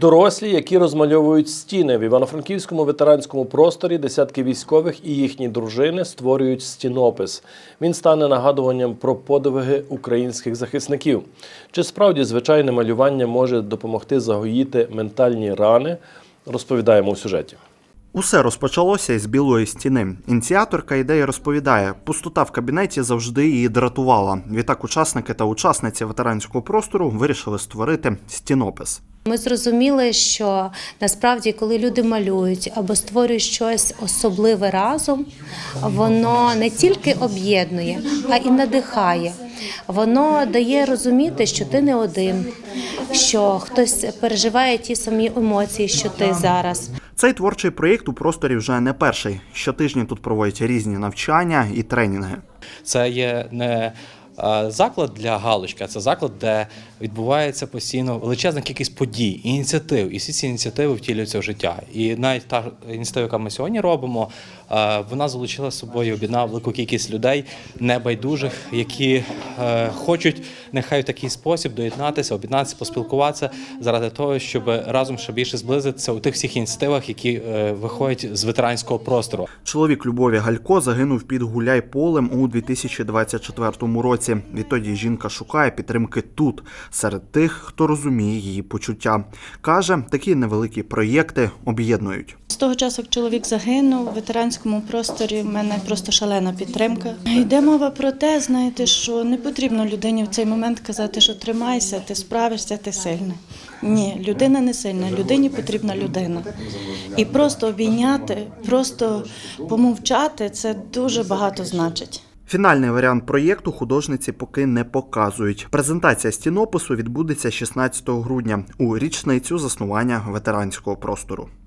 Дорослі, які розмальовують стіни в івано-франківському ветеранському просторі, десятки військових і їхні дружини створюють стінопис. Він стане нагадуванням про подвиги українських захисників. Чи справді звичайне малювання може допомогти загоїти ментальні рани? Розповідаємо у сюжеті. Усе розпочалося із білої стіни. Ініціаторка ідеї розповідає, пустота в кабінеті завжди її дратувала. Відтак учасники та учасниці ветеранського простору вирішили створити стінопис. Ми зрозуміли, що насправді, коли люди малюють або створюють щось особливе разом, воно не тільки об'єднує, а і надихає. Воно дає розуміти, що ти не один, що хтось переживає ті самі емоції, що ти зараз. Цей творчий проєкт у просторі вже не перший. Щотижні тут проводять різні навчання і тренінги. Це є не заклад для галочки, а це заклад, де відбувається постійно величезна кількість подій, ініціатив, і всі ці ініціативи втілюються в життя. І навіть та ініціатива, яку ми сьогодні робимо, вона залучила з собою об'єднала велику кількість людей небайдужих, які е, хочуть нехай в такий спосіб доєднатися, об'єднатися, поспілкуватися заради того, щоб разом ще більше зблизитися у тих всіх ініціативах, які е, виходять з ветеранського простору. Чоловік Любові Галько загинув під гуляй полем у 2024 році. Відтоді жінка шукає підтримки тут, серед тих, хто розуміє її почуття. Каже, такі невеликі проєкти об'єднують. З того часу, як чоловік загинув, в ветеранському просторі в мене просто шалена підтримка. Йде мова про те, знаєте, що не потрібно людині в цей момент казати, що тримайся, ти справишся, ти сильна. Ні, людина не сильна, людині потрібна людина. І просто обійняти, просто помовчати це дуже багато значить. Фінальний варіант проєкту художниці поки не показують. Презентація стінопису відбудеться 16 грудня у річницю заснування ветеранського простору.